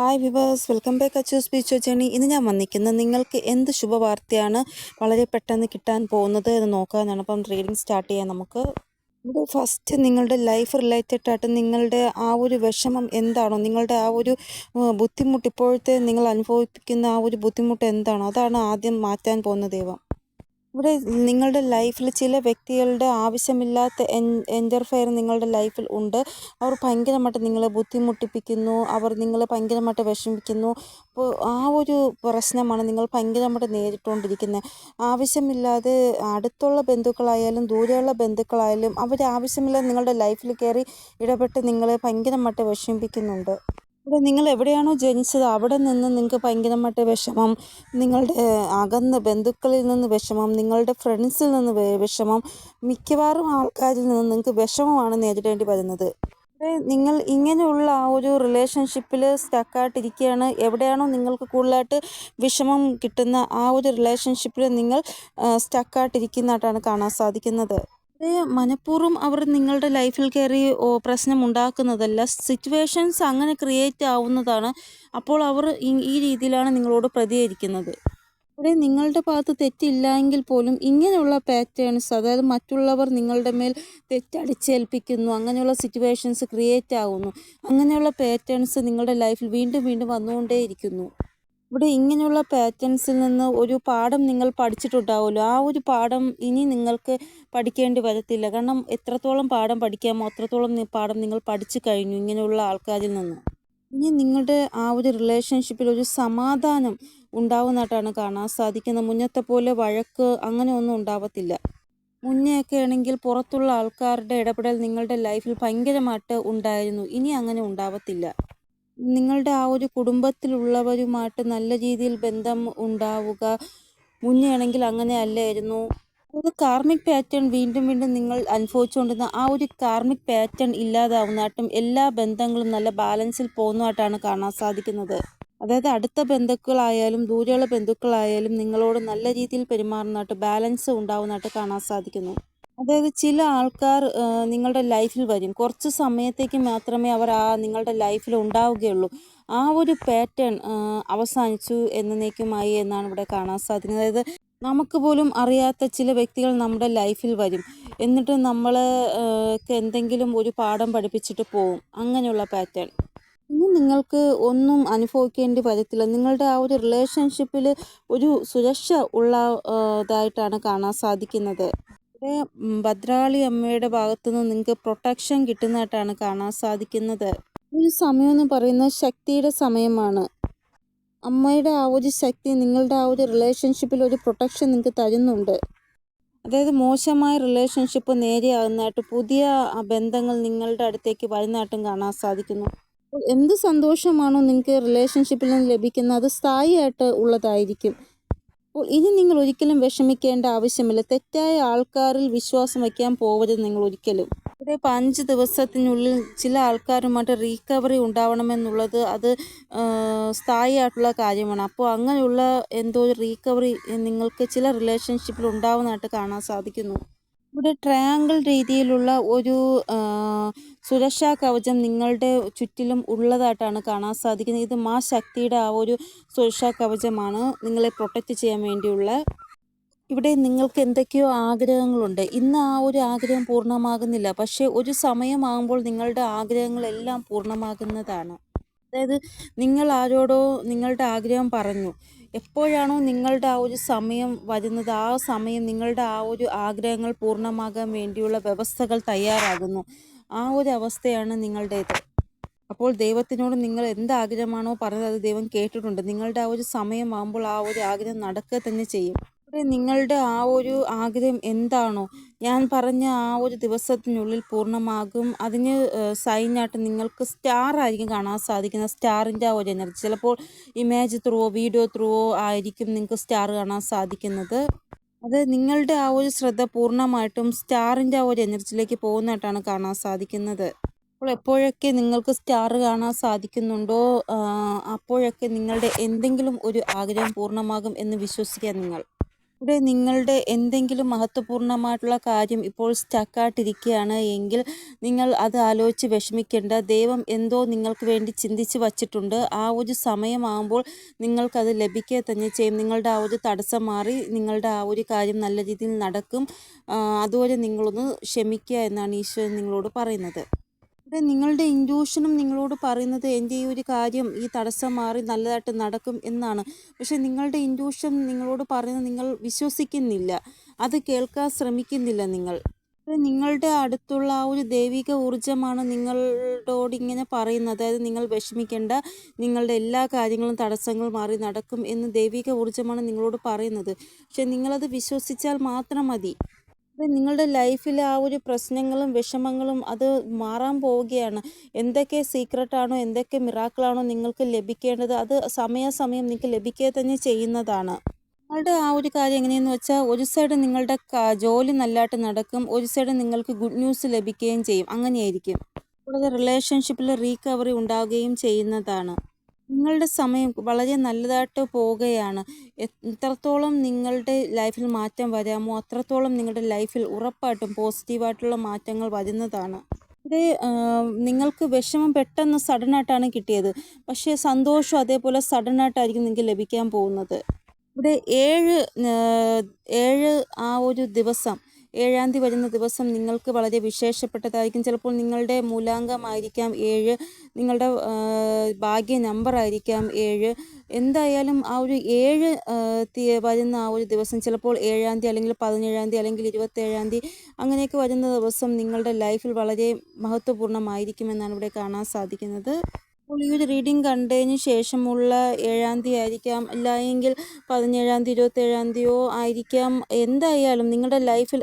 Hi viewers welcome back Achoos speech journey ഇന്ന് ഞാൻ വന്നിരിക്കുന്നത് നിങ്ങൾക്ക് എന്ത് ശുഭവാർത്തയാണ് വളരെ പെട്ടെന്ന് കിട്ടാൻ പോകുന്നത് എന്ന് നോക്കാനാണ്. അപ്പം റീഡിങ് സ്റ്റാർട്ട് ചെയ്യാം നമുക്ക്. ഇവിടെ ഫസ്റ്റ് നിങ്ങളുടെ ലൈഫ് റിലേറ്റഡ് ആയിട്ട് നിങ്ങളുടെ ആ ഒരു വിഷമം എന്താണോ നിങ്ങളുടെ ആ ഒരു ബുദ്ധിമുട്ട് ഇപ്പോഴത്തെ നിങ്ങൾ അനുഭവിക്കുന്ന ആ ഒരു ബുദ്ധിമുട്ട് എന്താണോ അതാണ് ആദ്യം മാറ്റാൻ പോകുന്ന ദൈവം. ഇവിടെ നിങ്ങളുടെ ലൈഫിൽ ചില വ്യക്തികളുടെ ആവശ്യമില്ലാത്ത എന്റർഫെയർ നിങ്ങളുടെ ലൈഫിൽ ഉണ്ട്. അവർ ഭയങ്കരമായിട്ട് നിങ്ങളെ ബുദ്ധിമുട്ടിപ്പിക്കുന്നു. അവർ നിങ്ങളെ ഭയങ്കരമായിട്ട് വിഷമിക്കുന്നു. അപ്പോൾ ആ ഒരു പ്രശ്നമാണ് നിങ്ങൾ ഭയങ്കരമായിട്ട് നേരിട്ടുകൊണ്ടിരിക്കുന്നത്. ആവശ്യമില്ലാതെ അടുത്തുള്ള ബന്ധുക്കളായാലും ദൂരെയുള്ള ബന്ധുക്കളായാലും അവർ ആവശ്യമില്ലാതെ നിങ്ങളുടെ ലൈഫിൽ കയറി ഇടപെട്ട് നിങ്ങളെ ഭയങ്കരമായിട്ട് വിഷമിപ്പിക്കുന്നുണ്ട്. ഇവിടെ നിങ്ങൾ എവിടെയാണോ ജനിച്ചത് അവിടെ നിന്ന് നിങ്ങൾക്ക് ഭയങ്കരമായിട്ട് വിഷമം നിങ്ങളുടെ അകന്ന ബന്ധുക്കളിൽ നിന്ന് വിഷമം നിങ്ങളുടെ ഫ്രണ്ട്സിൽ നിന്ന് വിഷമം മിക്കവാറും ആൾക്കാരിൽ നിന്ന് നിങ്ങൾക്ക് വിഷമമാണ് നേരിടേണ്ടി വരുന്നത്. നിങ്ങൾ ഇങ്ങനെയുള്ള ആ ഒരു റിലേഷൻഷിപ്പിൽ സ്റ്റക്കായിട്ടിരിക്കുകയാണ് എവിടെയാണോ നിങ്ങൾക്ക് കൂടുതലായിട്ട് വിഷമം കിട്ടുന്ന ആ ഒരു റിലേഷൻഷിപ്പിൽ നിങ്ങൾ സ്റ്റക്കായിട്ടിരിക്കുന്നതായിട്ടാണ് കാണാൻ സാധിക്കുന്നത്. മനഃപൂർവം അവർ നിങ്ങളുടെ ലൈഫിൽ കയറി പ്രശ്നം ഉണ്ടാക്കുന്നതല്ല സിറ്റുവേഷൻസ് അങ്ങനെ ക്രിയേറ്റ് ആവുന്നതാണ്. അപ്പോൾ അവർ ഈ- രീതിയിലാണ് നിങ്ങളോട് പ്രതികരിക്കുന്നത്. ഇവിടെ നിങ്ങളുടെ ഭാഗത്ത് തെറ്റില്ല എങ്കിൽ പോലും ഇങ്ങനെയുള്ള പാറ്റേൺസ് അതായത് മറ്റുള്ളവർ നിങ്ങളുടെ മേൽ തെറ്റടിച്ചേൽപ്പിക്കുന്നു അങ്ങനെയുള്ള സിറ്റുവേഷൻസ് ക്രിയേറ്റ് ആവുന്നു. അങ്ങനെയുള്ള പാറ്റേൺസ് നിങ്ങളുടെ ലൈഫിൽ വീണ്ടും വീണ്ടും വന്നുകൊണ്ടേയിരിക്കുന്നു. ഇവിടെ ഇങ്ങനെയുള്ള പാറ്റേൺസിൽ നിന്ന് ഒരു പാഠം നിങ്ങൾ പഠിച്ചിട്ടുണ്ടാവുമല്ലോ. ആ ഒരു പാഠം ഇനി നിങ്ങൾക്ക് പഠിക്കേണ്ടി വരത്തില്ല. കാരണം എത്രത്തോളം പാഠം പഠിക്കാമോ അത്രത്തോളം പാഠം നിങ്ങൾ പഠിച്ചു കഴിഞ്ഞു ഇങ്ങനെയുള്ള ആൾക്കാരിൽ നിന്ന്. ഇനി നിങ്ങളുടെ ആ ഒരു റിലേഷൻഷിപ്പിൽ ഒരു സമാധാനം ഉണ്ടാവുന്നതായിട്ടാണ് കാണാൻ സാധിക്കുന്നത്. മുന്നത്തെ പോലെ വഴക്ക് അങ്ങനെ ഒന്നും ഉണ്ടാവത്തില്ല. മുന്നെയൊക്കെ ആണെങ്കിൽ പുറത്തുള്ള ആൾക്കാരുടെ ഇടപെടൽ നിങ്ങളുടെ ലൈഫിൽ ഭയങ്കരമായിട്ട് ഉണ്ടായിരുന്നു. ഇനി അങ്ങനെ ഉണ്ടാവത്തില്ല. നിങ്ങളുടെ ആ ഒരു കുടുംബത്തിലുള്ളവരുമായിട്ട് നല്ല രീതിയിൽ ബന്ധം ഉണ്ടാവുക. മുന്നെയാണെങ്കിൽ അങ്ങനെ അല്ലായിരുന്നു ഒരു കാർമിക് പാറ്റേൺ വീണ്ടും വീണ്ടും നിങ്ങൾ അനുഭവിച്ചുകൊണ്ടിരുന്ന ആ ഒരു കാർമിക് പാറ്റേൺ ഇല്ലാതാവുന്നതായിട്ടും എല്ലാ ബന്ധങ്ങളും നല്ല ബാലൻസിൽ പോകുന്നതായിട്ടാണ് കാണാൻ സാധിക്കുന്നത്. അതായത് അടുത്ത ബന്ധുക്കളായാലും ദൂരെയുള്ള ബന്ധുക്കളായാലും നിങ്ങളോട് നല്ല രീതിയിൽ പെരുമാറുന്നതായിട്ട് ബാലൻസ് ഉണ്ടാവുന്നതായിട്ട് കാണാൻ സാധിക്കുന്നു. അതായത് ചില ആൾക്കാർ നിങ്ങളുടെ ലൈഫിൽ വരും. കുറച്ച് സമയത്തേക്ക് മാത്രമേ അവർ ആ നിങ്ങളുടെ ലൈഫിൽ ഉണ്ടാവുകയുള്ളൂ. ആ ഒരു പാറ്റേൺ അവസാനിച്ചു എന്നേക്കുമായി എന്നാണ് ഇവിടെ കാണാൻ സാധിക്കുന്നത്. അതായത് നമുക്ക് പോലും അറിയാത്ത ചില വ്യക്തികൾ നമ്മുടെ ലൈഫിൽ വരും. എന്നിട്ട് നമ്മൾക്ക് എന്തെങ്കിലും ഒരു പാഠം പഠിപ്പിച്ചിട്ട് പോവും. അങ്ങനെയുള്ള പാറ്റേൺ. ഇനി നിങ്ങൾക്ക് ഒന്നും അനുഭവിക്കേണ്ടി വരത്തില്ല. നിങ്ങളുടെ ആ ഒരു റിലേഷൻഷിപ്പിൽ ഒരു സുരക്ഷ ഉള്ളതായിട്ടാണ് കാണാൻ സാധിക്കുന്നത്. ഇവിടെ ഭദ്രാളി അമ്മയുടെ ഭാഗത്തുനിന്ന് നിങ്ങൾക്ക് പ്രൊട്ടക്ഷൻ കിട്ടുന്നതായിട്ടാണ് കാണാൻ സാധിക്കുന്നത്. ഒരു സമയം എന്ന് പറയുന്നത് ശക്തിയുടെ സമയമാണ്. അമ്മയുടെ ആ ഒരു ശക്തി നിങ്ങളുടെ ആ ഒരു റിലേഷൻഷിപ്പിൽ ഒരു പ്രൊട്ടക്ഷൻ നിങ്ങൾക്ക് തരുന്നുണ്ട്. അതായത് മോശമായ റിലേഷൻഷിപ്പ് നേരെയാകുന്നതായിട്ട് പുതിയ ബന്ധങ്ങൾ നിങ്ങളുടെ അടുത്തേക്ക് വരുന്നതായിട്ടും കാണാൻ സാധിക്കുന്നു. എന്ത് സന്തോഷമാണോ നിങ്ങൾക്ക് റിലേഷൻഷിപ്പിൽ നിന്ന് ലഭിക്കുന്നത് അത് സ്ഥായിയായിട്ട് ഉള്ളതായിരിക്കും. അപ്പോൾ ഇനി നിങ്ങൾ ഒരിക്കലും വിഷമിക്കേണ്ട ആവശ്യമില്ല. തെറ്റായ ആൾക്കാരിൽ വിശ്വാസം വയ്ക്കാൻ പോവരുത് നിങ്ങൾ ഒരിക്കലും. ഇവിടെ ഇപ്പോൾ അഞ്ച് ദിവസത്തിനുള്ളിൽ ചില ആൾക്കാരുമായിട്ട് റീകവറി ഉണ്ടാവണമെന്നുള്ളത് അത് സ്ഥായി സ്ഥായിയായിട്ടുള്ള കാര്യമാണ്. അപ്പോൾ അങ്ങനെയുള്ള എന്തോ ഒരു റീകവറി നിങ്ങൾക്ക് ചില റിലേഷൻഷിപ്പിൽ ഉണ്ടാവുന്നതായിട്ട് കാണാൻ സാധിക്കുന്നു. ഇവിടെ ട്രയാങ്കിൾ രീതിയിലുള്ള ഒരു സുരക്ഷാ കവചം നിങ്ങളുടെ ചുറ്റിലും ഉള്ളതായിട്ടാണ് കാണാൻ സാധിക്കുന്നത്. ഇത് മാ ശക്തിയുടെ ആ ഒരു സുരക്ഷാ കവചമാണ് നിങ്ങളെ പ്രൊട്ടക്റ്റ് ചെയ്യാൻ വേണ്ടിയുള്ള. ഇവിടെ നിങ്ങൾക്ക് എന്തൊക്കെയോ ആഗ്രഹങ്ങളുണ്ട്. ഇന്ന് ആ ഒരു ആഗ്രഹം പൂർണമാകുന്നില്ല. പക്ഷേ ഒരു സമയമാകുമ്പോൾ നിങ്ങളുടെ ആഗ്രഹങ്ങളെല്ലാം പൂർണമാകുന്നതാണ്. അതായത് നിങ്ങൾ ആരോടോ നിങ്ങളുടെ ആഗ്രഹം പറഞ്ഞു. എപ്പോഴാണോ നിങ്ങളുടെ ആ ഒരു സമയം വരുന്നത് ആ സമയം നിങ്ങളുടെ ആ ഒരു ആഗ്രഹങ്ങൾ പൂർണമാകാൻ വേണ്ടിയുള്ള വ്യവസ്ഥകൾ തയ്യാറാകുന്നു. ആ ഒരു അവസ്ഥയാണ് നിങ്ങളുടേത് അപ്പോൾ ദൈവത്തിനോട് നിങ്ങൾ എന്ത് ആഗ്രഹമാണോ പറഞ്ഞത് അത് ദൈവം കേട്ടിട്ടുണ്ട്. നിങ്ങളുടെ ആ ഒരു സമയമാകുമ്പോൾ ആ ഒരു ആഗ്രഹം നടക്കുക തന്നെ ചെയ്യും. ഇവിടെ നിങ്ങളുടെ ആ ഒരു ആഗ്രഹം എന്താണോ? ഞാൻ പറഞ്ഞ ആ ഒരു ദിവസത്തിനുള്ളിൽ പൂർണമാകും. അതിന് സൈനായിട്ട് നിങ്ങൾക്ക് സ്റ്റാർ ആയിരിക്കും കാണാൻ സാധിക്കുന്നത് സ്റ്റാറിന്റെ ആ ഒരു എനർജി. ചിലപ്പോൾ ഇമേജ് ത്രൂവോ വീഡിയോ ത്രൂവോ ആയിരിക്കും നിങ്ങൾക്ക് സ്റ്റാർ കാണാൻ സാധിക്കുന്നത്. അത് നിങ്ങളുടെ ആ ഒരു ശ്രദ്ധ പൂർണമായിട്ടും സ്റ്റാറിന്റെ ആ ഒരു എനർജിയിലേക്ക് പോകുന്നതായിട്ടാണ് കാണാൻ സാധിക്കുന്നത്. അപ്പോൾ എപ്പോഴൊക്കെ നിങ്ങൾക്ക് സ്റ്റാർ കാണാൻ സാധിക്കുന്നുണ്ടോ? അപ്പോഴൊക്കെ നിങ്ങളുടെ എന്തെങ്കിലും ഒരു ആഗ്രഹം പൂർണമാകും എന്ന് വിശ്വസിക്കുക നിങ്ങൾ. ഇവിടെ നിങ്ങളുടെ എന്തെങ്കിലും മഹത്വപൂർണമായിട്ടുള്ള കാര്യം ഇപ്പോൾ സ്റ്റക്കായിട്ടിരിക്കുകയാണ് എങ്കിൽ നിങ്ങൾ അത് ആലോചിച്ച് വിഷമിക്കേണ്ട. ദൈവം എന്തോ നിങ്ങൾക്ക് വേണ്ടി ചിന്തിച്ച് വച്ചിട്ടുണ്ട്. ആ ഒരു സമയമാകുമ്പോൾ നിങ്ങൾക്കത് ലഭിക്കുക തന്നെ ചെയ്യും. നിങ്ങളുടെ ആ ഒരു തടസ്സം മാറി നിങ്ങളുടെ ആ ഒരു കാര്യം നല്ല രീതിയിൽ നടക്കും. അതുപോലെ നിങ്ങളൊന്ന് ക്ഷമിക്കുക എന്നാണ് ഈശ്വരൻ നിങ്ങളോട് പറയുന്നത്. ഇവിടെ നിങ്ങളുടെ ഇൻഡ്യൂഷനും നിങ്ങളോട് പറയുന്നത് എന്റെ ഈ ഒരു കാര്യം ഈ തടസ്സം മാറി നല്ലതായിട്ട് നടക്കും എന്നാണ്. പക്ഷെ നിങ്ങളുടെ ഇൻഡ്യൂഷൻ നിങ്ങളോട് പറയുന്നത് നിങ്ങൾ വിശ്വസിക്കുന്നില്ല. അത് കേൾക്കാൻ ശ്രമിക്കുന്നില്ല നിങ്ങൾ. നിങ്ങളുടെ അടുത്തുള്ള ആ ഒരു ദൈവിക ഊർജമാണ് നിങ്ങളോട് ഇങ്ങനെ പറയുന്നത്. അതായത് നിങ്ങൾ വിഷമിക്കേണ്ട നിങ്ങളുടെ എല്ലാ കാര്യങ്ങളും തടസ്സങ്ങൾ മാറി നടക്കും എന്ന് ദൈവിക ഊർജമാണ് നിങ്ങളോട് പറയുന്നത്. പക്ഷെ നിങ്ങളത് വിശ്വസിച്ചാൽ മാത്രം മതി. നിങ്ങളുടെ ലൈഫിൽ ആ ഒരു പ്രശ്നങ്ങളും വിഷമങ്ങളും അത് മാറാൻ പോവുകയാണ്. എന്തൊക്കെ സീക്രട്ടാണോ എന്തൊക്കെ മിറാക്കിളാണോ നിങ്ങൾക്ക് ലഭിക്കേണ്ടത് അത് സമയാസമയം നിങ്ങൾക്ക് ലഭിക്കുക തന്നെ ചെയ്യുന്നതാണ്. നിങ്ങളുടെ ആ ഒരു കാര്യം എങ്ങനെയെന്ന് വെച്ചാൽ ഒരു സൈഡ് നിങ്ങളുടെ ജോലി നല്ലതായിട്ട് നടക്കും ഒരു സൈഡ് നിങ്ങൾക്ക് ഗുഡ് ന്യൂസ് ലഭിക്കുകയും ചെയ്യും. അങ്ങനെയായിരിക്കും. കൂടാതെ റിലേഷൻഷിപ്പിൽ റീകവറി ഉണ്ടാവുകയും ചെയ്യുന്നതാണ്. നിങ്ങളുടെ സമയം വളരെ നല്ലതായിട്ട് പോവുകയാണ്. എത്രത്തോളം നിങ്ങളുടെ ലൈഫിൽ മാറ്റം വരാമോ? അത്രത്തോളം നിങ്ങളുടെ ലൈഫിൽ ഉറപ്പായിട്ടും പോസിറ്റീവായിട്ടുള്ള മാറ്റങ്ങൾ വരുന്നതാണ്. ഇവിടെ നിങ്ങൾക്ക് വിഷമം പെട്ടെന്ന് സഡനായിട്ടാണ് കിട്ടിയത്. പക്ഷേ സന്തോഷം അതേപോലെ സഡനായിട്ടായിരിക്കും നിങ്ങൾക്ക് ലഭിക്കാൻ പോകുന്നത്. ഇവിടെ ഏഴ് ഏഴ് ആ ഒരു ദിവസം ഏഴാം തീയതി വരുന്ന ദിവസം നിങ്ങൾക്ക് വളരെ വിശേഷപ്പെട്ടതായിരിക്കും. ചിലപ്പോൾ നിങ്ങളുടെ മൂലാങ്കമായിരിക്കാം ഏഴ് നിങ്ങളുടെ ഭാഗ്യ നമ്പറായിരിക്കാം ഏഴ്. എന്തായാലും ആ ഒരു ഏഴ് വരുന്ന ആ ഒരു ദിവസം ചിലപ്പോൾ ഏഴാം തീയതി അല്ലെങ്കിൽ പതിനേഴാം തീയതി അല്ലെങ്കിൽ ഇരുപത്തേഴാം തീയതി അങ്ങനെയൊക്കെ വരുന്ന ദിവസം നിങ്ങളുടെ ലൈഫിൽ വളരെ മഹത്വപൂർണമായിരിക്കുമെന്നാണ് ഇവിടെ കാണാൻ സാധിക്കുന്നത്. അപ്പോൾ ഈ ഒരു റീഡിംഗ് കണ്ടതിന് ശേഷമുള്ള ഏഴാം തീയതി ആയിരിക്കാം. എങ്കിൽ പതിനേഴാം തീയതി ഇരുപത്തേഴാം തീയതിയോ ആയിരിക്കാം. എന്തായാലും നിങ്ങളുടെ ലൈഫിൽ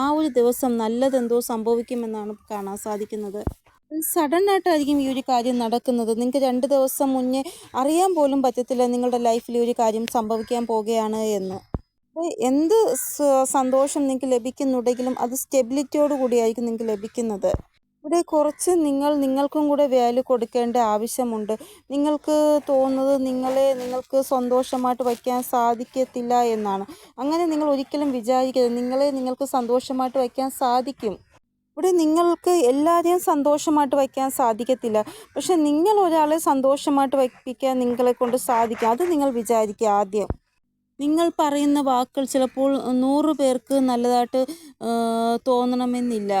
ആ ഒരു ദിവസം നല്ലതെന്തോ സംഭവിക്കുമെന്നാണ് കാണാൻ സാധിക്കുന്നത്. സഡൻ ആയിട്ടായിരിക്കും ഈ ഒരു കാര്യം നടക്കുന്നത്. നിങ്ങൾക്ക് രണ്ട് ദിവസം മുന്നേ അറിയാൻ പോലും പറ്റത്തില്ല നിങ്ങളുടെ ലൈഫിൽ ഈ ഒരു കാര്യം സംഭവിക്കാൻ പോകുകയാണ് എന്ന്. എന്ത് സന്തോഷം നിങ്ങൾക്ക് ലഭിക്കുന്നുണ്ടെങ്കിലും അത് സ്റ്റെബിലിറ്റിയോട് കൂടിയായിരിക്കും നിങ്ങൾക്ക് ലഭിക്കുന്നത്. ഇവിടെ കുറച്ച് നിങ്ങൾ നിങ്ങൾക്കും കൂടെ വാല്യൂ കൊടുക്കേണ്ട ആവശ്യമുണ്ട്. നിങ്ങൾക്ക് തോന്നുന്നത് നിങ്ങളെ നിങ്ങൾക്ക് സന്തോഷമായിട്ട് വയ്ക്കാൻ സാധിക്കത്തില്ല എന്നാണ്. അങ്ങനെ നിങ്ങൾ ഒരിക്കലും വിചാരിക്കരുത്. നിങ്ങളെ നിങ്ങൾക്ക് സന്തോഷമായിട്ട് വയ്ക്കാൻ സാധിക്കും. ഇവിടെ നിങ്ങൾക്ക് എല്ലാവരെയും സന്തോഷമായിട്ട് വയ്ക്കാൻ സാധിക്കത്തില്ല. പക്ഷെ നിങ്ങൾ ഒരാളെ സന്തോഷമായിട്ട് വയ്പ്പിക്കാൻ നിങ്ങളെ കൊണ്ട് സാധിക്കും. അത് നിങ്ങൾ വിചാരിക്കുക ആദ്യം. നിങ്ങൾ പറയുന്ന വാക്കുകൾ ചിലപ്പോൾ നൂറ് പേർക്ക് നല്ലതായിട്ട് തോന്നണമെന്നില്ല.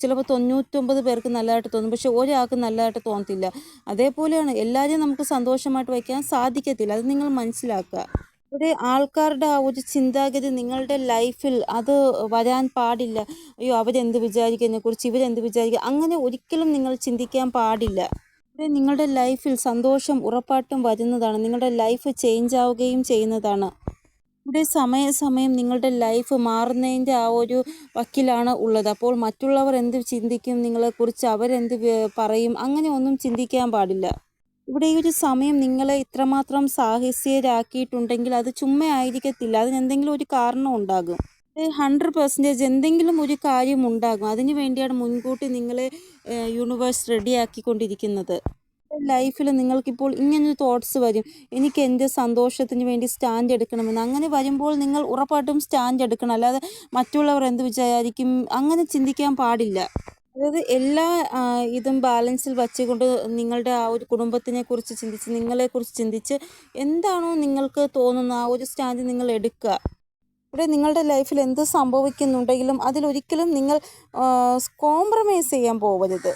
ചിലപ്പോൾ തൊണ്ണൂറ്റൊമ്പത് പേർക്ക് നല്ലതായിട്ട് തോന്നും. പക്ഷെ ഒരാൾക്ക് നല്ലതായിട്ട് തോന്നത്തില്ല. അതേപോലെയാണ് എല്ലാവരെയും നമുക്ക് സന്തോഷമായിട്ട് വയ്ക്കാൻ സാധിക്കത്തില്ല. അത് നിങ്ങൾ മനസ്സിലാക്കുക. ഒരു ആൾക്കാരുടെ ആ ഒരു ചിന്താഗതി നിങ്ങളുടെ ലൈഫിൽ അത് വരാൻ പാടില്ല. അയ്യോ അവരെന്ത് വിചാരിക്കും? കുറിച്ച് ഇവരെന്ത് വിചാരിക്കുക അങ്ങനെ ഒരിക്കലും നിങ്ങൾ ചിന്തിക്കാൻ പാടില്ല. ഇവിടെ നിങ്ങളുടെ ലൈഫിൽ സന്തോഷം ഉറപ്പായിട്ടും വരുന്നതാണ്. നിങ്ങളുടെ ലൈഫ് ചേഞ്ച് ആവുകയും ചെയ്യുന്നതാണ്. ഇവിടെ സമയസമയം നിങ്ങളുടെ ലൈഫ് മാറുന്നതിന്റെ ആ ഒരു വക്കിലാണ് ഉള്ളത്. അപ്പോൾ മറ്റുള്ളവർ എന്ത് ചിന്തിക്കും നിങ്ങളെക്കുറിച്ച് അവരെന്ത് പറയും അങ്ങനെ ഒന്നും ചിന്തിക്കാൻ പാടില്ല. ഇവിടെ ഈ ഒരു സമയം നിങ്ങളെ ഇത്രമാത്രം സാഹസ്യരാക്കിയിട്ടുണ്ടെങ്കിൽ അത് ചുമ്മാ ആയിരിക്കത്തില്ല. അതിനെന്തെങ്കിലും ഒരു കാരണം ഉണ്ടാകും. ഹൺഡ്രഡ് പെർസെന്റേജ് എന്തെങ്കിലും ഒരു കാര്യം ഉണ്ടാകും. അതിന് വേണ്ടിയാണ് മുൻകൂട്ടി നിങ്ങൾ യൂണിവേഴ്സ് റെഡി റെഡിയാക്കിക്കൊണ്ടിരിക്കുന്നത് ലൈഫിൽ നിങ്ങൾക്കിപ്പോൾ ഇങ്ങനൊരു തോട്ട്സ് വരും. എനിക്ക് എന്റെ സന്തോഷത്തിന് വേണ്ടി സ്റ്റാൻഡ് എടുക്കണമെന്ന്. അങ്ങനെ വരുമ്പോൾ നിങ്ങൾ ഉറപ്പായിട്ടും സ്റ്റാൻഡ് എടുക്കണം. അല്ലാതെ മറ്റുള്ളവർ എന്ത് വിചാരിക്കും? അങ്ങനെ ചിന്തിക്കാൻ പാടില്ല. അതായത് എല്ലാ ഇതും ബാലൻസിൽ വച്ചുകൊണ്ട് നിങ്ങളുടെ ആ ഒരു കുടുംബത്തിനെ കുറിച്ച് ചിന്തിച്ച് നിങ്ങളെക്കുറിച്ച് ചിന്തിച്ച് എന്താണോ നിങ്ങൾക്ക് തോന്നുന്ന ആ ഒരു സ്റ്റാൻഡ് നിങ്ങൾ എടുക്കുക. ഇവിടെ നിങ്ങളുടെ ലൈഫിൽ എന്ത് സംഭവിക്കുന്നുണ്ടെങ്കിലും അതിലൊരിക്കലും നിങ്ങൾ കോംപ്രമൈസ് ചെയ്യാൻ പോകരുത്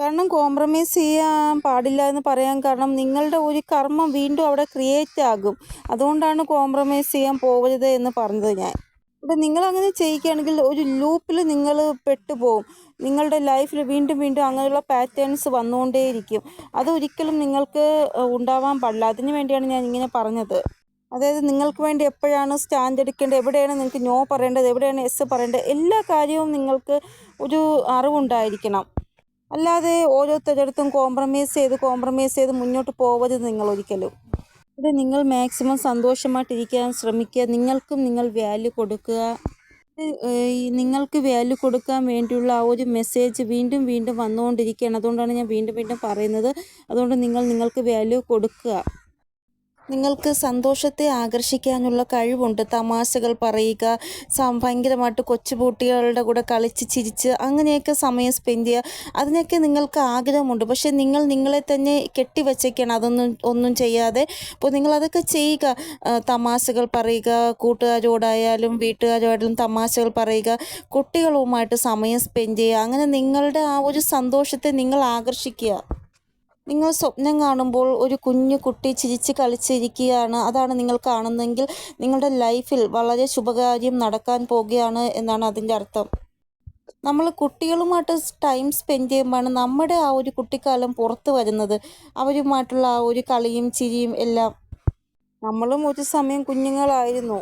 കാരണം കോംപ്രമൈസ് ചെയ്യാൻ പാടില്ല എന്ന് പറയാൻ കാരണം നിങ്ങളുടെ ഒരു കർമ്മം വീണ്ടും അവിടെ ക്രിയേറ്റ് ആകും. അതുകൊണ്ടാണ് കോംപ്രമൈസ് ചെയ്യാൻ പോകരുത് എന്ന് പറഞ്ഞത് ഞാൻ. ഇവിടെ നിങ്ങൾ അങ്ങനെ ചെയ്യുകയാണെങ്കിൽ ഒരു ലൂപ്പിൽ നിങ്ങൾ പെട്ടുപോകും നിങ്ങളുടെ ലൈഫിൽ വീണ്ടും വീണ്ടും അങ്ങനെയുള്ള പാറ്റേൺസ് വന്നുകൊണ്ടേയിരിക്കും. അത് ഒരിക്കലും നിങ്ങൾക്ക് ഉണ്ടാവാൻ പാടില്ല. അതിനു വേണ്ടിയാണ് ഞാൻ ഇങ്ങനെ പറഞ്ഞത്. അതായത് നിങ്ങൾക്ക് വേണ്ടി എപ്പോഴാണ് സ്റ്റാൻഡ് എടുക്കേണ്ടത്? എവിടെയാണ് നിങ്ങൾക്ക് നോ പറയേണ്ടത്? എവിടെയാണ് എസ് പറയേണ്ടത്? എല്ലാ കാര്യവും നിങ്ങൾക്ക് ഒരു അറിവുണ്ടായിരിക്കണം. അല്ലാതെ ഓരോരുത്തരടുത്തും കോംപ്രമൈസ് ചെയ്ത് കോംപ്രമൈസ് ചെയ്ത് മുന്നോട്ട് പോവരുത് നിങ്ങൾ ഒരിക്കലും. ഇത് നിങ്ങൾ മാക്സിമം സന്തോഷമായിട്ടിരിക്കാൻ ശ്രമിക്കുക. നിങ്ങൾക്കും നിങ്ങൾ വാല്യൂ കൊടുക്കുക. നിങ്ങൾക്ക് വാല്യൂ കൊടുക്കാൻ വേണ്ടിയുള്ള ആ ഒരു മെസ്സേജ് വീണ്ടും വീണ്ടും വന്നുകൊണ്ടിരിക്കുകയാണ്. അതുകൊണ്ടാണ് ഞാൻ വീണ്ടും വീണ്ടും പറയുന്നത്. അതുകൊണ്ട് നിങ്ങൾ നിങ്ങൾക്ക് വാല്യൂ കൊടുക്കുക. നിങ്ങൾക്ക് സന്തോഷത്തെ ആകർഷിക്കാനുള്ള കഴിവുണ്ട്. തമാശകൾ പറയുക ഭയങ്കരമായിട്ട് കൊച്ചുപൂട്ടികളുടെ കൂടെ കളിച്ച് ചിരിച്ച് അങ്ങനെയൊക്കെ സമയം സ്പെൻഡ് ചെയ്യുക. അതിനൊക്കെ നിങ്ങൾക്ക് ആഗ്രഹമുണ്ട്. പക്ഷേ നിങ്ങൾ നിങ്ങളെ തന്നെ കെട്ടിവെച്ചേക്കാണ്. അതൊന്നും ഒന്നും ചെയ്യാതെ അപ്പോൾ നിങ്ങളതൊക്കെ ചെയ്യുക. തമാശകൾ പറയുക കൂട്ടുകാരോടായാലും വീട്ടുകാരോടായാലും തമാശകൾ പറയുക കുട്ടികളുമായിട്ട് സമയം സ്പെൻഡ് ചെയ്യുക. അങ്ങനെ നിങ്ങളുടെ ആ ഒരു സന്തോഷത്തെ നിങ്ങൾ ആകർഷിക്കുക. നിങ്ങൾ സ്വപ്നം കാണുമ്പോൾ ഒരു കുഞ്ഞു കുട്ടി ചിരിച്ച് കളിച്ചിരിക്കുകയാണ്. അതാണ് നിങ്ങൾ കാണുന്നതെങ്കിൽ നിങ്ങളുടെ ലൈഫിൽ വളരെ ശുഭകാര്യം നടക്കാൻ പോകുകയാണ് എന്നാണ് അതിന്റെ അർത്ഥം. നമ്മൾ കുട്ടികളുമായിട്ട് ടൈം സ്പെൻഡ് ചെയ്യുമ്പോഴാണ് നമ്മുടെ ആ ഒരു കുട്ടിക്കാലം പുറത്ത് വരുന്നത്. അവരുമായിട്ടുള്ള ആ ഒരു കളിയും ചിരിയും എല്ലാം. നമ്മളും ഒരു സമയം കുഞ്ഞുങ്ങളായിരുന്നു.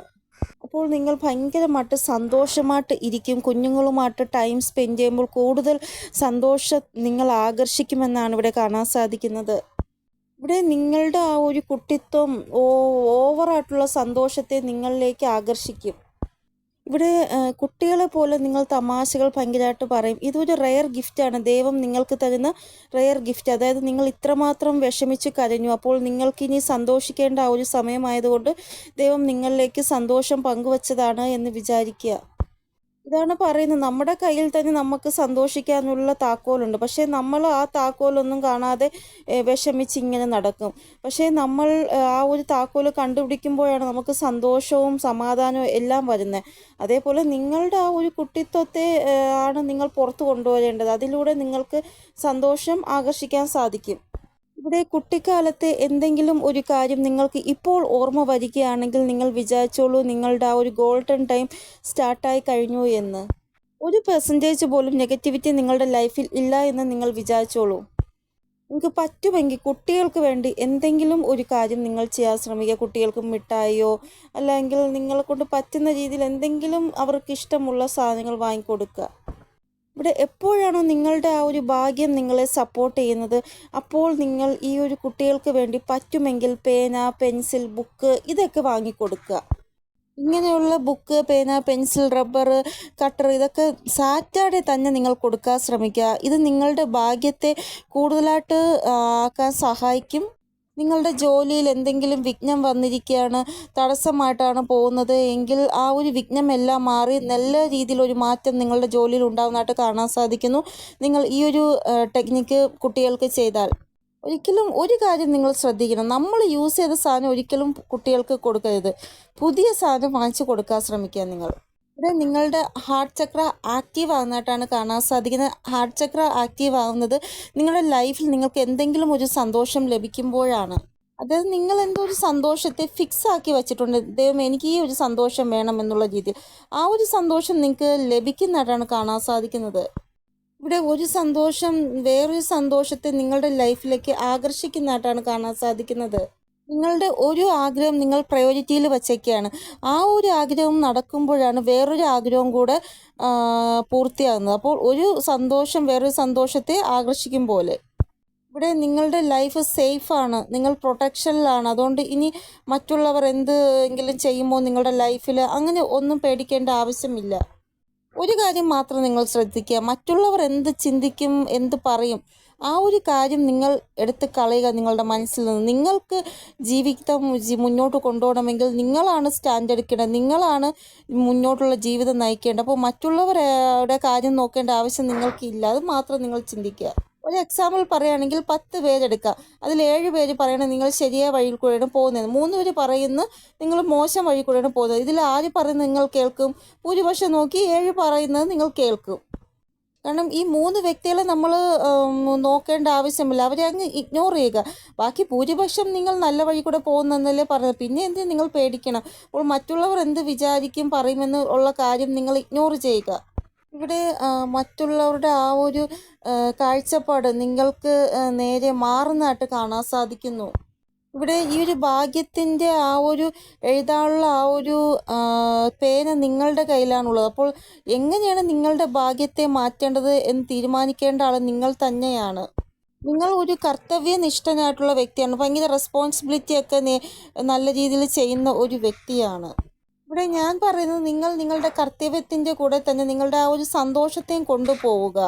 അപ്പോൾ നിങ്ങൾ ഭയങ്കരമായിട്ട് സന്തോഷമായിട്ട് ഇരിക്കും. കുഞ്ഞുങ്ങളുമായിട്ട് ടൈം സ്പെൻഡ് ചെയ്യുമ്പോൾ കൂടുതൽ സന്തോഷം നിങ്ങൾ ആകർഷിക്കുമെന്നാണ് ഇവിടെ കാണാൻ സാധിക്കുന്നത്. ഇവിടെ നിങ്ങളുടെ ആ ഒരു കുട്ടിത്വം ഓവറായിട്ടുള്ള സന്തോഷത്തെ നിങ്ങളിലേക്ക് ആകർഷിക്കും. ഇവിടെ കുട്ടികളെ പോലെ നിങ്ങൾ തമാശകൾ ഭയങ്കരമായിട്ട് പറയും. ഇതൊരു റെയർ ഗിഫ്റ്റാണ് ദൈവം നിങ്ങൾക്ക് തരുന്ന റെയർ ഗിഫ്റ്റ് അതായത് നിങ്ങൾ ഇത്രമാത്രം വിഷമിച്ച് കരഞ്ഞു. അപ്പോൾ നിങ്ങൾക്കിനി സന്തോഷിക്കേണ്ട ആ ഒരു സമയമായതുകൊണ്ട് ദൈവം നിങ്ങളിലേക്ക് സന്തോഷം പങ്കുവച്ചതാണ് എന്ന് വിചാരിക്കുക. ഇതാണ് പറയുന്നത്. നമ്മുടെ കയ്യിൽ തന്നെ നമുക്ക് സന്തോഷിക്കാനുള്ള താക്കോലുണ്ട്. പക്ഷേ നമ്മൾ ആ താക്കോലൊന്നും കാണാതെ വിഷമിച്ച് ഇങ്ങനെ നടക്കും. പക്ഷേ നമ്മൾ ആ ഒരു താക്കോൽ കണ്ടുപിടിക്കുമ്പോഴാണ് നമുക്ക് സന്തോഷവും സമാധാനവും എല്ലാം വരുന്നത്. അതേപോലെ നിങ്ങളുടെ ആ ഒരു കുട്ടിത്വത്തെ ആണ് നിങ്ങൾ പുറത്തു കൊണ്ടുവരേണ്ടത്. അതിലൂടെ നിങ്ങൾക്ക് സന്തോഷം ആകർഷിക്കാൻ സാധിക്കും. ഇവിടെ കുട്ടിക്കാലത്തെ എന്തെങ്കിലും ഒരു കാര്യം നിങ്ങൾക്ക് ഇപ്പോൾ ഓർമ്മ വരികയാണെങ്കിൽ നിങ്ങൾ വിചാരിച്ചോളൂ നിങ്ങളുടെ ആ ഒരു ഗോൾഡൻ ടൈം സ്റ്റാർട്ടായി കഴിഞ്ഞു എന്ന്. ഒരു പെർസെന്റേജ് പോലും നെഗറ്റിവിറ്റി നിങ്ങളുടെ ലൈഫിൽ ഇല്ല എന്ന് നിങ്ങൾ വിചാരിച്ചോളൂ. നിങ്ങൾക്ക് പറ്റുമെങ്കിൽ കുട്ടികൾക്ക് വേണ്ടി എന്തെങ്കിലും ഒരു കാര്യം നിങ്ങൾ ചെയ്യാൻ ശ്രമിക്കുക. കുട്ടികൾക്ക് മിഠായിയോ അല്ലെങ്കിൽ നിങ്ങളെ കൊണ്ട് പറ്റുന്ന രീതിയിൽ എന്തെങ്കിലും അവർക്ക് ഇഷ്ടമുള്ള സാധനങ്ങൾ വാങ്ങിക്കൊടുക്കുക. ഇവിടെ എപ്പോഴാണോ നിങ്ങളുടെ ആ ഒരു ഭാഗ്യം നിങ്ങളെ സപ്പോർട്ട് ചെയ്യുന്നത് അപ്പോൾ നിങ്ങൾ ഈ ഒരു കുട്ടികൾക്ക് വേണ്ടി പറ്റുമെങ്കിൽ പേന പെൻസിൽ ബുക്ക് ഇതൊക്കെ വാങ്ങിക്കൊടുക്കുക. ഇങ്ങനെയുള്ള ബുക്ക് പേന പെൻസിൽ റബ്ബർ കട്ടർ ഇതൊക്കെ സാറ്റർഡേ തന്നെ നിങ്ങൾ കൊടുക്കാൻ ശ്രമിക്കുക. ഇത് നിങ്ങളുടെ ഭാഗ്യത്തെ കൂടുതലായിട്ട് ആക്കാൻ സഹായിക്കും. നിങ്ങളുടെ ജോലിയിൽ എന്തെങ്കിലും വിഘ്നം വന്നിരിക്കുകയാണ് തടസ്സമായിട്ടാണ് പോകുന്നത് എങ്കിൽ ആ ഒരു വിഘ്നം എല്ലാം മാറി നല്ല രീതിയിൽ ഒരു മാറ്റം നിങ്ങളുടെ ജോലിയിൽ ഉണ്ടാകുന്നതായിട്ട് കാണാൻ സാധിക്കുന്നു. നിങ്ങൾ ഈ ഒരു ടെക്നിക്ക് കുട്ടികൾക്ക് ചെയ്താൽ. ഒരിക്കലും ഒരു കാര്യം നിങ്ങൾ ശ്രദ്ധിക്കണം. നമ്മൾ യൂസ് ചെയ്ത സാധനം ഒരിക്കലും കുട്ടികൾക്ക് കൊടുക്കരുത്. പുതിയ സാധനം വാങ്ങിച്ചു കൊടുക്കാൻ ശ്രമിക്കുക നിങ്ങൾ. ഇവിടെ നിങ്ങളുടെ ഹാർട്ട് ചക്ര ആക്റ്റീവ് ആകുന്നതായിട്ടാണ് കാണാൻ സാധിക്കുന്നത്. ഹാർട്ട് ചക്ര ആക്റ്റീവ് ആകുന്നത് നിങ്ങളുടെ ലൈഫിൽ നിങ്ങൾക്ക് എന്തെങ്കിലും ഒരു സന്തോഷം ലഭിക്കുമ്പോഴാണ്. അതായത് നിങ്ങൾ എന്തോ ഒരു സന്തോഷത്തെ ഫിക്സ് ആക്കി വെച്ചിട്ടുണ്ട്. ദൈവം എനിക്ക് ഈ ഒരു സന്തോഷം വേണം എന്നുള്ള രീതിയിൽ. ആ ഒരു സന്തോഷം നിങ്ങൾക്ക് ലഭിക്കുന്നതായിട്ടാണ് കാണാൻ സാധിക്കുന്നത്. ഇവിടെ ഒരു സന്തോഷം വേറൊരു സന്തോഷത്തെ നിങ്ങളുടെ ലൈഫിലേക്ക് ആകർഷിക്കുന്നതായിട്ടാണ് കാണാൻ സാധിക്കുന്നത്. നിങ്ങളുടെ ഒരു ആഗ്രഹം നിങ്ങൾ പ്രയോജിറ്റിയിൽ വച്ചേക്കാണ്. ആ ഒരു ആഗ്രഹം നടക്കുമ്പോഴാണ് വേറൊരു ആഗ്രഹം കൂടെ പൂർത്തിയാകുന്നത്. അപ്പോൾ ഒരു സന്തോഷം വേറൊരു സന്തോഷത്തെ ആകർഷിക്കും പോലെ. ഇവിടെ നിങ്ങളുടെ ലൈഫ് സേഫാണ് നിങ്ങൾ പ്രൊട്ടക്ഷനിലാണ് അതുകൊണ്ട് ഇനി മറ്റുള്ളവർ എന്ത് എങ്കിലും ചെയ്യുമ്പോൾ നിങ്ങളുടെ ലൈഫിൽ അങ്ങനെ ഒന്നും പേടിക്കേണ്ട ആവശ്യമില്ല. ഒരു കാര്യം മാത്രം നിങ്ങൾ ശ്രദ്ധിക്കുക. മറ്റുള്ളവർ എന്ത് ചിന്തിക്കും എന്ത് പറയും ആ ഒരു കാര്യം നിങ്ങൾ എടുത്ത് കളയുക നിങ്ങളുടെ മനസ്സിൽ നിന്ന്. നിങ്ങൾക്ക് ജീവിതം മുന്നോട്ട് കൊണ്ടുപോകണമെങ്കിൽ നിങ്ങളാണ് സ്റ്റാൻഡ് എടുക്കേണ്ടത്. നിങ്ങളാണ് മുന്നോട്ടുള്ള ജീവിതം നയിക്കേണ്ടത്. അപ്പോൾ മറ്റുള്ളവരുടെ കാര്യം നോക്കേണ്ട ആവശ്യം നിങ്ങൾക്കില്ല. അത് മാത്രം നിങ്ങൾ ചിന്തിക്കുക. ഒരു എക്സാമ്പിൾ പറയുകയാണെങ്കിൽ പത്ത് പേരെടുക്കുക അതിൽ ഏഴ് പേര് പറയണത് നിങ്ങൾ ശരിയായ വഴിയിൽ കൂടെയാണ് പോകുന്നത്. മൂന്ന് പേര് പറയുന്നു നിങ്ങൾ മോശം വഴി കൂടെയാണ് പോകുന്നത്. ഇതിൽ ആര് പറയുന്നത് നിങ്ങൾ കേൾക്കും? ഭൂരിപക്ഷം നോക്കി ഏഴ് പറയുന്നത് നിങ്ങൾ കേൾക്കും. കാരണം ഈ മൂന്ന് വ്യക്തികളെ നമ്മൾ നോക്കേണ്ട ആവശ്യമില്ല. അവരെ അങ്ങ് ഇഗ്നോർ ചെയ്യുക. ബാക്കി ഭൂരിപക്ഷം നിങ്ങൾ നല്ല വഴി കൂടെ പോകുന്നെന്നല്ലേ പറഞ്ഞത്. പിന്നെ എന്തിന് നിങ്ങൾ പേടിക്കണം? അപ്പോൾ മറ്റുള്ളവർ എന്ത് വിചാരിക്കും പറയുമെന്ന് ഉള്ള കാര്യം നിങ്ങൾ ഇഗ്നോർ ചെയ്യുക. ഇവിടെ മറ്റുള്ളവരുടെ ആ ഒരു കാഴ്ചപ്പാട് നിങ്ങൾക്ക് നേരെ മാറുന്നതായിട്ട് കാണാൻ സാധിക്കുന്നു. ഇവിടെ ഈ ഒരു ഭാഗ്യത്തിന്റെ ആ ഒരു എഴുതാനുള്ള ആ ഒരു പേന നിങ്ങളുടെ കയ്യിലാണുള്ളത്. അപ്പോൾ എങ്ങനെയാണ് നിങ്ങളുടെ ഭാഗ്യത്തെ മാറ്റേണ്ടത് എന്ന് തീരുമാനിക്കേണ്ട ആൾ നിങ്ങൾ തന്നെയാണ്. നിങ്ങൾ ഒരു കർത്തവ്യനിഷ്ഠനായിട്ടുള്ള വ്യക്തിയാണ്. ഭയങ്കര റെസ്പോൺസിബിലിറ്റി ഒക്കെ നല്ല രീതിയിൽ ചെയ്യുന്ന ഒരു വ്യക്തിയാണ്. ഇവിടെ ഞാൻ പറയുന്നത് നിങ്ങൾ നിങ്ങളുടെ കർത്തവ്യത്തിന്റെ കൂടെ തന്നെ നിങ്ങളുടെ ആ ഒരു സന്തോഷത്തെയും കൊണ്ടുപോവുക.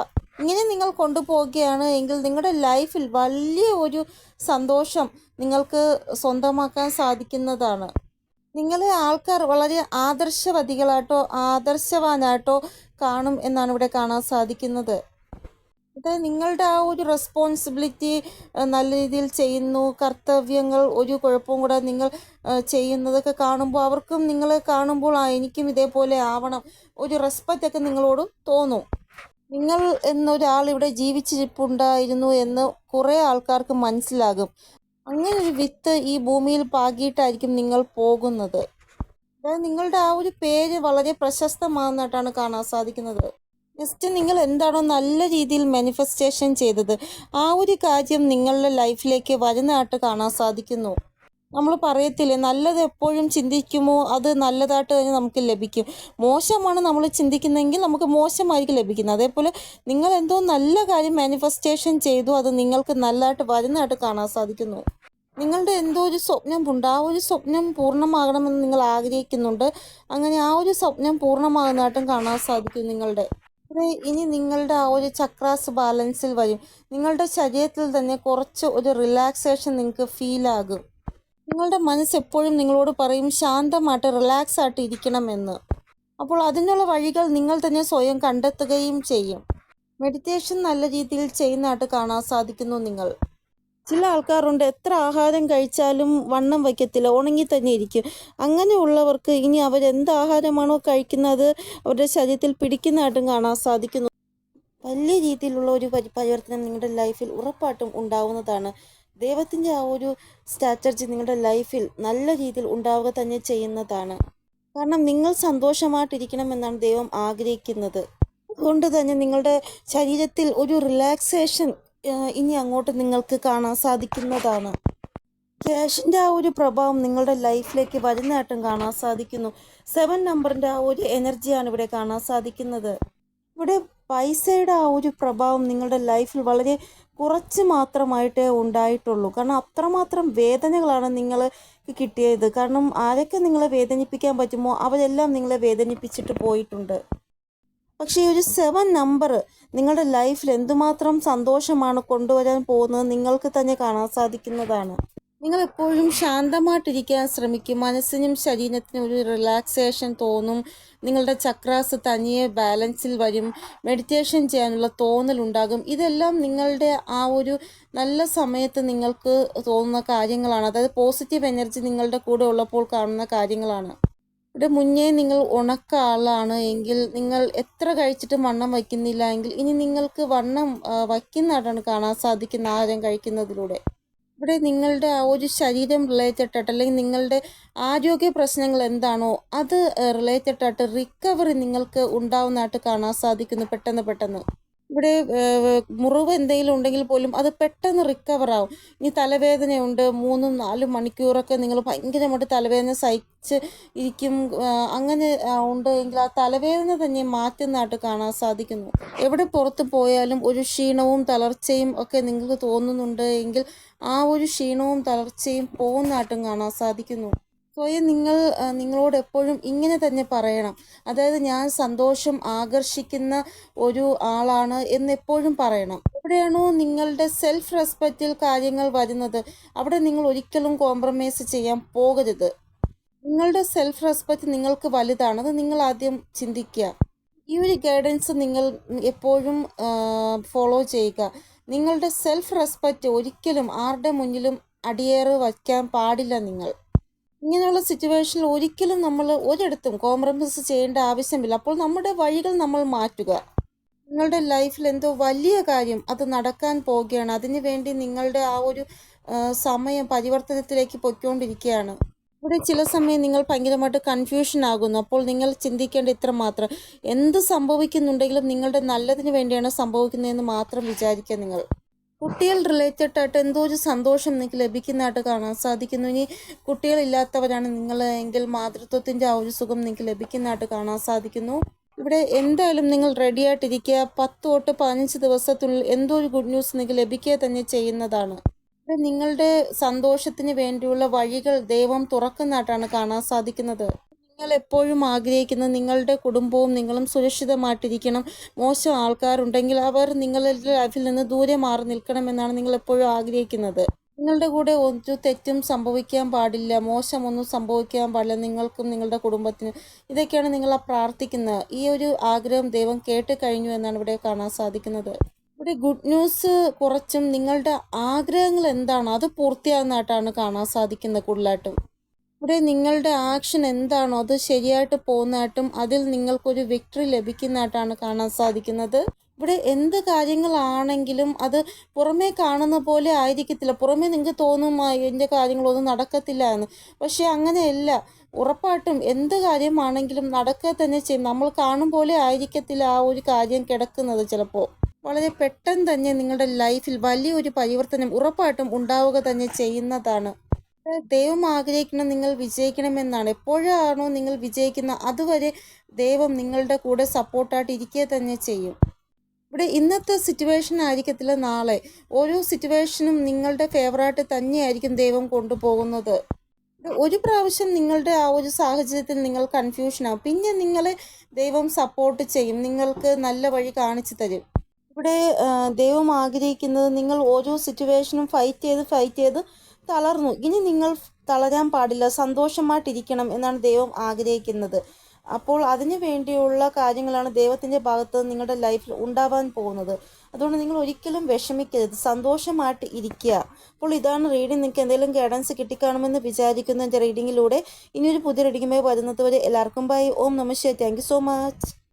ഇങ്ങനെ നിങ്ങൾ കൊണ്ടുപോവുകയാണ് എങ്കിൽ നിങ്ങളുടെ ലൈഫിൽ വലിയ ഒരു സന്തോഷം നിങ്ങൾക്ക് സ്വന്തമാക്കാൻ സാധിക്കുന്നതാണ്. നിങ്ങളെ ആൾക്കാർ വളരെ ആദർശവതികളായിട്ടോ ആദർശവാനായിട്ടോ കാണും എന്നാണ് ഇവിടെ കാണാൻ സാധിക്കുന്നത്. ഇത് നിങ്ങളുടെ ആ ഒരു റെസ്പോൺസിബിലിറ്റി നല്ല രീതിയിൽ ചെയ്യുന്നു കർത്തവ്യങ്ങൾ ഒരു കുഴപ്പവും കൂടെ നിങ്ങൾ ചെയ്യുന്നതൊക്കെ കാണുമ്പോൾ അവർക്കും നിങ്ങളെ കാണുമ്പോൾ ആ എനിക്കും ഇതേപോലെ ആവണം. ഒരു റെസ്പെക്റ്റ് ഒക്കെ നിങ്ങളോട് തോന്നും. നിങ്ങൾ എന്നൊരാൾ ഇവിടെ ജീവിച്ചിരിപ്പുണ്ടായിരുന്നു എന്ന് കുറേ ആൾക്കാർക്ക് മനസ്സിലാകും. അങ്ങനെ ഒരു വിത്ത് ഈ ഭൂമിയിൽ പാകിയിട്ടായിരിക്കും നിങ്ങൾ പോകുന്നത്. അതായത് നിങ്ങളുടെ ആ ഒരു പേര് വളരെ പ്രശസ്തമാകുന്നതായിട്ടാണ് കാണാൻ സാധിക്കുന്നത്. ജസ്റ്റ് നിങ്ങൾ എന്താണോ നല്ല രീതിയിൽ മാനിഫെസ്റ്റേഷൻ ചെയ്തത് ആ ഒരു കാര്യം നിങ്ങളുടെ ലൈഫിലേക്ക് വരുന്നതായിട്ട് കാണാൻ സാധിക്കുന്നു. നമ്മൾ പറയത്തില്ലേ നല്ലത് എപ്പോഴും ചിന്തിക്കുമോ അത് നല്ലതായിട്ട് തന്നെ നമുക്ക് ലഭിക്കും. മോശമാണ് നമ്മൾ ചിന്തിക്കുന്നതെങ്കിൽ നമുക്ക് മോശമായിരിക്കും ലഭിക്കുന്നത്. അതേപോലെ നിങ്ങൾ എന്തോ നല്ല കാര്യം മാനിഫെസ്റ്റേഷൻ ചെയ്തു അത് നിങ്ങൾക്ക് നല്ലതായിട്ട് വരുന്നതായിട്ട് കാണാൻ സാധിക്കുന്നു. നിങ്ങളുടെ എന്തോ ഒരു സ്വപ്നമുണ്ട് ആ ഒരു സ്വപ്നം പൂർണമാകണമെന്ന് നിങ്ങൾ ആഗ്രഹിക്കുന്നുണ്ട്. അങ്ങനെ ആ ഒരു സ്വപ്നം പൂർണമാകുന്നതായിട്ടും കാണാൻ സാധിക്കും നിങ്ങളുടെ. ഇനി നിങ്ങളുടെ ആ ഒരു ചക്രാസ് ബാലൻസിൽ വരും. നിങ്ങളുടെ ശരീരത്തിൽ തന്നെ കുറച്ച് ഒരു റിലാക്സേഷൻ നിങ്ങൾക്ക് ഫീൽ ആകും. നിങ്ങളുടെ മനസ്സ് എപ്പോഴും നിങ്ങളോട് പറയും ശാന്തമായിട്ട് റിലാക്സ് ആയിട്ട് ഇരിക്കണമെന്ന് അപ്പോൾ അതിനുള്ള വഴികൾ നിങ്ങൾ തന്നെ സ്വയം കണ്ടെത്തുകയും ചെയ്യും. മെഡിറ്റേഷൻ നല്ല രീതിയിൽ ചെയ്യുന്നതായിട്ട് കാണാൻ സാധിക്കുന്നു നിങ്ങൾ. ചില ആൾക്കാരുണ്ട്. എത്ര ആഹാരം കഴിച്ചാലും വണ്ണം വയ്ക്കത്തില്ല. ഉണങ്ങി തന്നെ ഇരിക്കും. അങ്ങനെയുള്ളവർക്ക് ഇനി അവരെന്ത് ആഹാരമാണോ കഴിക്കുന്നത് അവരുടെ ശരീരത്തിൽ പിടിക്കുന്നതായിട്ടും കാണാൻ സാധിക്കുന്നു. വലിയ രീതിയിലുള്ള ഒരു പരിപരിവർത്തനം നിങ്ങളുടെ ലൈഫിൽ ഉറപ്പായിട്ടും ഉണ്ടാവുന്നതാണ്. ദൈവത്തിന്റെ ആ ഒരു സ്ട്രാറ്റജി നിങ്ങളുടെ ലൈഫിൽ നല്ല രീതിയിൽ ഉണ്ടാവുക തന്നെ ചെയ്യുന്നതാണ്. കാരണം നിങ്ങൾ സന്തോഷമായിട്ടിരിക്കണമെന്നാണ് ദൈവം ആഗ്രഹിക്കുന്നത്. അതുകൊണ്ട് തന്നെ നിങ്ങളുടെ ശരീരത്തിൽ ഒരു റിലാക്സേഷൻ ഇനി അങ്ങോട്ട് നിങ്ങൾക്ക് കാണാൻ സാധിക്കുന്നതാണ്. ക്യാഷിന്റെ ആ ഒരു പ്രഭാവം നിങ്ങളുടെ ലൈഫിലേക്ക് വരുന്നതായിട്ടും കാണാൻ സാധിക്കുന്നു. സെവൻ നമ്പറിന്റെ ആ ഒരു എനർജിയാണ് ഇവിടെ കാണാൻ സാധിക്കുന്നത്. ഇവിടെ പൈസയുടെ ആ ഒരു പ്രഭാവം നിങ്ങളുടെ ലൈഫിൽ വളരെ കുറച്ച് മാത്രമായിട്ടേ ഉണ്ടായിട്ടുള്ളൂ. കാരണം അത്രമാത്രം വേദനകളാണ് നിങ്ങൾ കിട്ടിയത്. കാരണം ആരൊക്കെ നിങ്ങളെ വേദനിപ്പിക്കാൻ പറ്റുമോ അവരെല്ലാം നിങ്ങളെ വേദനിപ്പിച്ചിട്ട് പോയിട്ടുണ്ട്. പക്ഷേ ഈ ഒരു സെവൻ നമ്പർ നിങ്ങളുടെ ലൈഫിൽ എന്തുമാത്രം സന്തോഷമാണ് കൊണ്ടുവരാൻ പോകുന്നത് നിങ്ങൾക്ക് തന്നെ കാണാൻ സാധിക്കുന്നതാണ്. നിങ്ങൾ എപ്പോഴും ശാന്തമായിട്ടിരിക്കാൻ ശ്രമിക്കും. മനസ്സിനും ശരീരത്തിനും ഒരു റിലാക്സേഷൻ തോന്നും. നിങ്ങളുടെ ചക്രാസ് തനിയെ ബാലൻസിൽ വരും. മെഡിറ്റേഷൻ ചെയ്യാനുള്ള തോന്നലുണ്ടാകും ഇതെല്ലാം നിങ്ങളുടെ ആ ഒരു നല്ല സമയത്ത് നിങ്ങൾക്ക് തോന്നുന്ന കാര്യങ്ങളാണ്. അതായത് പോസിറ്റീവ് എനർജി നിങ്ങളുടെ കൂടെ ഉള്ളപ്പോൾ കാണുന്ന കാര്യങ്ങളാണ്. ഇവിടെ മുന്നേ നിങ്ങൾ ഉണക്ക ആളാണ് എങ്കിൽ നിങ്ങൾ എത്ര കഴിച്ചിട്ടും വണ്ണം വയ്ക്കുന്നില്ല എങ്കിൽ ഇനി നിങ്ങൾക്ക് വണ്ണം വയ്ക്കുന്നതായിട്ടാണ് കാണാൻ സാധിക്കുന്ന ആഹാരം കഴിക്കുന്നതിലൂടെ. ഇവിടെ നിങ്ങളുടെ ആ ഒരു ശരീരം റിലേറ്റഡ് ആയിട്ട് അല്ലെങ്കിൽ നിങ്ങളുടെ ആരോഗ്യ പ്രശ്നങ്ങൾ എന്താണോ അത് റിലേറ്റഡ് ആയിട്ട് റിക്കവറി നിങ്ങൾക്ക് ഉണ്ടാവുന്നതായിട്ട് കാണാൻ സാധിക്കുന്നു പെട്ടെന്ന് പെട്ടെന്ന്. ഇവിടെ മുറിവ് എന്തെങ്കിലും ഉണ്ടെങ്കിൽ പോലും അത് പെട്ടെന്ന് റിക്കവർ ആവും. ഇനി തലവേദനയുണ്ട് മൂന്നും നാലും മണിക്കൂറൊക്കെ നിങ്ങൾ ഭയങ്കരമായിട്ട് തലവേദന സഹിച്ച് ഇരിക്കും. അങ്ങനെ ഉണ്ട് എങ്കിൽ ആ തലവേദന തന്നെ മാറ്റുന്നതായിട്ട് കാണാൻ സാധിക്കുന്നു. എവിടെ പുറത്ത് പോയാലും ഒരു ക്ഷീണവും തളർച്ചയും ഒക്കെ നിങ്ങൾക്ക് തോന്നുന്നുണ്ട് എങ്കിൽ ആ ഒരു ക്ഷീണവും തളർച്ചയും പോകുന്നതായിട്ടും കാണാൻ സാധിക്കുന്നു. സ്വയം നിങ്ങൾ നിങ്ങളോട് എപ്പോഴും ഇങ്ങനെ തന്നെ പറയണം. അതായത് ഞാൻ സന്തോഷം ആകർഷിക്കുന്ന ഒരു ആളാണ് എന്ന് എപ്പോഴും പറയണം. എവിടെയാണോ നിങ്ങളുടെ സെൽഫ് റെസ്പെക്റ്റിൽ കാര്യങ്ങൾ വരുന്നത് അവിടെ നിങ്ങൾ ഒരിക്കലും കോംപ്രമൈസ് ചെയ്യാൻ പോകരുത്. നിങ്ങളുടെ സെൽഫ് റെസ്പെക്റ്റ് നിങ്ങൾക്ക് വലുതാണ് അത് നിങ്ങൾ ആദ്യം ചിന്തിക്കുക. ഈ ഒരു ഗൈഡൻസ് നിങ്ങൾ എപ്പോഴും ഫോളോ ചെയ്യുക. നിങ്ങളുടെ സെൽഫ് റെസ്പെക്റ്റ് ഒരിക്കലും ആരുടെ മുന്നിലും അടിയേറ് വയ്ക്കാൻ പാടില്ല നിങ്ങൾ. ഇങ്ങനെയുള്ള സിറ്റുവേഷനിൽ ഒരിക്കലും നമ്മൾ ഒരിടത്തും കോംപ്രമൈസ് ചെയ്യേണ്ട ആവശ്യമില്ല. അപ്പോൾ നമ്മുടെ വഴികൾ നമ്മൾ മാറ്റുക. നിങ്ങളുടെ ലൈഫിൽ എന്തോ വലിയ കാര്യം അത് നടക്കാൻ പോവുകയാണ്. അതിനു വേണ്ടി നിങ്ങളുടെ ആ ഒരു സമയം പരിവർത്തനത്തിലേക്ക് പൊയ്ക്കൊണ്ടിരിക്കുകയാണ്. ഇവിടെ ചില സമയം നിങ്ങൾ ഭയങ്കരമായിട്ട് കൺഫ്യൂഷൻ ആകുന്നു. അപ്പോൾ നിങ്ങൾ ചിന്തിക്കേണ്ട ഇത്ര മാത്രം. എന്ത് സംഭവിക്കുന്നുണ്ടെങ്കിലും നിങ്ങളുടെ നല്ലതിന് വേണ്ടിയാണ് സംഭവിക്കുന്നതെന്ന് മാത്രം വിചാരിക്കുക നിങ്ങൾ. കുട്ടികൾ റിലേറ്റഡ് ആയിട്ട് എന്തോ ഒരു സന്തോഷം നിങ്ങൾക്ക് ലഭിക്കുന്നതായിട്ട് കാണാൻ സാധിക്കുന്നു. ഇനി കുട്ടികളില്ലാത്തവരാണ് നിങ്ങൾ എങ്കിൽ മാതൃത്വത്തിന്റെ ആ ഒരു സുഖം നിങ്ങൾക്ക് ലഭിക്കുന്നതായിട്ട് കാണാൻ സാധിക്കുന്നു. ഇവിടെ എന്തായാലും നിങ്ങൾ റെഡി ആയിട്ടിരിക്കുക. പത്ത് തൊട്ട് പതിനഞ്ച് ദിവസത്തിനുള്ളിൽ എന്തോ ഒരു ഗുഡ് ന്യൂസ് നിങ്ങൾക്ക് ലഭിക്കുക തന്നെ ചെയ്യുന്നതാണ്. ഇവിടെ നിങ്ങളുടെ സന്തോഷത്തിന് വേണ്ടിയുള്ള വഴികൾ ദൈവം തുറക്കുന്നതായിട്ടാണ് കാണാൻ സാധിക്കുന്നത്. നിങ്ങൾ എപ്പോഴും ആഗ്രഹിക്കുന്ന നിങ്ങളുടെ കുടുംബവും നിങ്ങളും സുരക്ഷിതമായിട്ടിരിക്കണം. മോശം ആൾക്കാരുണ്ടെങ്കിൽ അവർ നിങ്ങളുടെ ലൈഫിൽ നിന്ന് ദൂരെ മാറി നിൽക്കണമെന്നാണ് നിങ്ങൾ എപ്പോഴും ആഗ്രഹിക്കുന്നത്. നിങ്ങളുടെ കൂടെ ഒരു തെറ്റും സംഭവിക്കാൻ പാടില്ല മോശമൊന്നും സംഭവിക്കാൻ പാടില്ല നിങ്ങൾക്കും നിങ്ങളുടെ കുടുംബത്തിനും. ഇതൊക്കെയാണ് നിങ്ങൾ പ്രാർത്ഥിക്കുന്നത്. ഈ ഒരു ആഗ്രഹം ദൈവം കേട്ട് കഴിഞ്ഞു എന്നാണ് ഇവിടെ കാണാൻ സാധിക്കുന്നത്. ഇവിടെ ഗുഡ് ന്യൂസ് കുറച്ചും നിങ്ങളുടെ ആഗ്രഹങ്ങൾ എന്താണ് അത് പൂർത്തിയാകുന്നതായിട്ടാണ് കാണാൻ സാധിക്കുന്നത് കൂടുതലായിട്ടും. ഇവിടെ നിങ്ങളുടെ ആക്ഷൻ എന്താണോ അത് ശരിയായിട്ട് പോകുന്നതായിട്ടും അതിൽ നിങ്ങൾക്കൊരു വിക്ടറി ലഭിക്കുന്നതായിട്ടാണ് കാണാൻ സാധിക്കുന്നത്. ഇവിടെ എന്ത് കാര്യങ്ങളാണെങ്കിലും അത് പുറമേ കാണുന്ന പോലെ ആയിരിക്കത്തില്ല. പുറമേ നിങ്ങൾക്ക് തോന്നും "ആ, എന്റെ കാര്യങ്ങളൊന്നും നടക്കത്തില്ല എന്ന്. പക്ഷേ അങ്ങനെയല്ല. ഉറപ്പായിട്ടും എന്ത് കാര്യമാണെങ്കിലും നടക്കുക തന്നെ ചെയ്യും. നമ്മൾ കാണും പോലെ ആയിരിക്കത്തില്ല ആ ഒരു കാര്യം കിടക്കുന്നത് ചിലപ്പോൾ. വളരെ പെട്ടെന്ന് തന്നെ നിങ്ങളുടെ ലൈഫിൽ വലിയൊരു പരിവർത്തനം ഉറപ്പായിട്ടും ഉണ്ടാവുക തന്നെ ചെയ്യുന്നതാണ്. ദൈവം ആഗ്രഹിക്കണം നിങ്ങൾ വിജയിക്കണമെന്നാണ്. എപ്പോഴാണോ നിങ്ങൾ വിജയിക്കുന്ന അതുവരെ ദൈവം നിങ്ങളുടെ കൂടെ സപ്പോർട്ടായിട്ട് ഇരിക്കുക തന്നെ ചെയ്യും. ഇവിടെ ഇന്നത്തെ സിറ്റുവേഷൻ ആയിരിക്കത്തില്ല നാളെ. ഓരോ സിറ്റുവേഷനും നിങ്ങളുടെ ഫേവറായിട്ട് തന്നെയായിരിക്കും ദൈവം കൊണ്ടുപോകുന്നത്. ഒരു പ്രാവശ്യം നിങ്ങളുടെ ആ ഒരു സാഹചര്യത്തിൽ നിങ്ങൾ കൺഫ്യൂഷൻ ആവും. പിന്നെ നിങ്ങളെ ദൈവം സപ്പോർട്ട് ചെയ്യും നിങ്ങൾക്ക് നല്ല വഴി കാണിച്ചു തരും. ഇവിടെ ദൈവം ആഗ്രഹിക്കുന്നത് നിങ്ങൾ ഓരോ സിറ്റുവേഷനും ഫൈറ്റ് ചെയ്ത് ഫൈറ്റ് ചെയ്ത് തളർന്നു. ഇനി നിങ്ങൾ തളരാൻ പാടില്ല. സന്തോഷമായിട്ടിരിക്കണം എന്നാണ് ദൈവം ആഗ്രഹിക്കുന്നത്. അപ്പോൾ അതിനു വേണ്ടിയുള്ള കാര്യങ്ങളാണ് ദൈവത്തിന്റെ ഭാഗത്ത് നിങ്ങളുടെ ലൈഫിൽ ഉണ്ടാവാൻ പോകുന്നത്. അതുകൊണ്ട് നിങ്ങൾ ഒരിക്കലും വിഷമിക്കരുത്. സന്തോഷമായിട്ട് ഇരിക്കുക. അപ്പോൾ ഇതാണ് റീഡിംഗ് നിങ്ങൾക്ക് എന്തെങ്കിലും ഗൈഡൻസ് കിട്ടിക്കാണുമെന്ന് വിചാരിക്കുന്ന എന്റെ റീഡിങ്ങിലൂടെ ഇനിയൊരു പുതിയ റീഡിങ്ങുമായി വരുന്നത് വരെ എല്ലാവർക്കും ബൈ ഓം നമസ്തേ താങ്ക് സോ മച്ച്